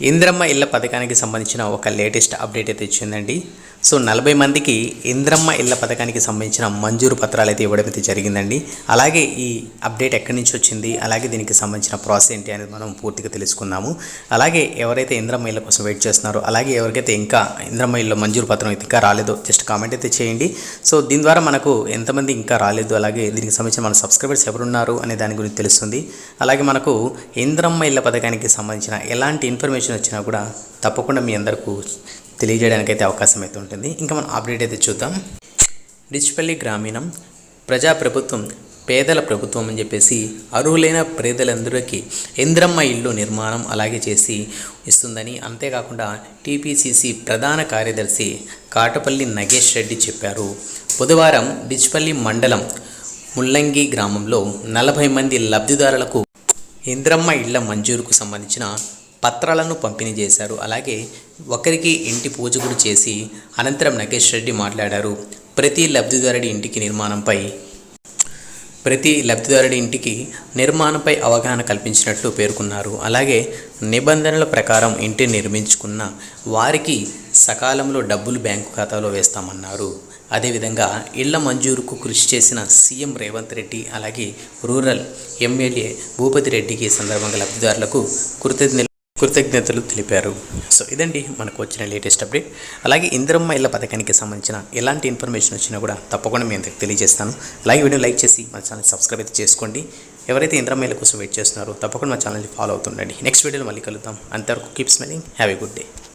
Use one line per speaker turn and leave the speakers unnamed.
ఇంద్రమ్మ ఇళ్ళ పథకానికి సంబంధించిన ఒక లేటెస్ట్ అప్డేట్ అయితే ఇచ్చిందండి. సో నలభై మందికి ఇంద్రమ్మ ఇళ్ళ పథకానికి సంబంధించిన మంజూరు పత్రాలు అయితే ఇవ్వడం అయితే జరిగిందండి. అలాగే ఈ అప్డేట్ ఎక్కడి నుంచి వచ్చింది అలాగే దీనికి సంబంధించిన ప్రాసెస్ ఏంటి అనేది మనం పూర్తిగా తెలుసుకుందాము. అలాగే ఎవరైతే ఇంద్రమ్మ ఇళ్ళ కోసం వెయిట్ చేస్తున్నారో అలాగే ఎవరికైతే ఇంకా ఇంద్రమ్మ ఇళ్ళ మంజూరు పత్రం అయితే ఇంకా రాలేదో జస్ట్ కామెంట్ అయితే చేయండి. సో దీని ద్వారా మనకు ఎంతమంది ఇంకా రాలేదు అలాగే దీనికి సంబంధించిన మన సబ్స్క్రైబర్స్ ఎవరున్నారు అనే దాని గురించి తెలుస్తుంది. అలాగే మనకు ఇంద్రమ్మ ఇళ్ళ పథకానికి సంబంధించిన ఎలాంటి ఇన్ఫర్మేషన్ వచ్చినా కూడా తప్పకుండా మీ అందరికీ తెలియజేయడానికి అయితే అవకాశం అయితే ఉంటుంది. ఇంకా మనం అప్డేట్ అయితే చూద్దాం. డిచ్పల్లి గ్రామీణం ప్రజాప్రభుత్వం పేదల ప్రభుత్వం అని చెప్పేసి అర్హులైన పేదలందరికీ ఇంద్రమ్మ ఇల్లు నిర్మాణం అలాగే చేసి ఇస్తుందని అంతేకాకుండా టీపీసీసీ ప్రధాన కార్యదర్శి కాటపల్లి నగేష్ రెడ్డి చెప్పారు. బుధవారం డిచ్పల్లి మండలం ముల్లంగి గ్రామంలో నలభై మంది లబ్ధిదారులకు ఇంద్రమ్మ ఇళ్ళ మంజూరుకు సంబంధించిన పత్రాలను పంపిణీ చేశారు. అలాగే ఒకరికి ఇంటి పూజ కూడా చేసి అనంతరం నగేష్ రెడ్డి మాట్లాడారు. ప్రతి లబ్ధిదారుడి ఇంటికి నిర్మాణంపై ప్రతి లబ్ధిదారుడి ఇంటికి నిర్మాణంపై అవగాహన కల్పించినట్లు పేర్కొన్నారు. అలాగే నిబంధనల ప్రకారం ఇంటి నిర్మించుకున్న వారికి సకాలంలో డబ్బులు బ్యాంకు ఖాతాలో వేస్తామన్నారు. అదేవిధంగా ఇళ్ళ మంజూరుకు కృషి చేసిన సీఎం రేవంత్ రెడ్డి అలాగే రూరల్ ఎమ్మెల్యే భూపతి రెడ్డికి సందర్భంగా లబ్ధిదారులకు కృతజ్ఞ కృతజ్ఞతలు తెలిపారు. సో ఇదండి మనకు వచ్చిన లేటెస్ట్ అప్డేట్. అలాగే ఇందిరమ్మ ఇళ్ళ పథకానికి సంబంధించిన ఎలాంటి ఇన్ఫర్మేషన్ వచ్చినా కూడా తప్పకుండా మీ అందరికి తెలియజేస్తాను. అలాగే వీడియో లైక్ చేసి మన ఛానల్ సబ్స్క్రైబ్ అయితే చేసుకోండి. ఎవరైతే ఇందిరమ్మ ఇళ్ళ కోసం వెయిట్ చేస్తున్నారో తప్పకుండా మా ఛానల్ని ఫాలో అవుతుండండి. నెక్స్ట్ వీడియోలో మళ్ళీ కలుద్దాం. అంతవరకు keep smiling. Have a good day.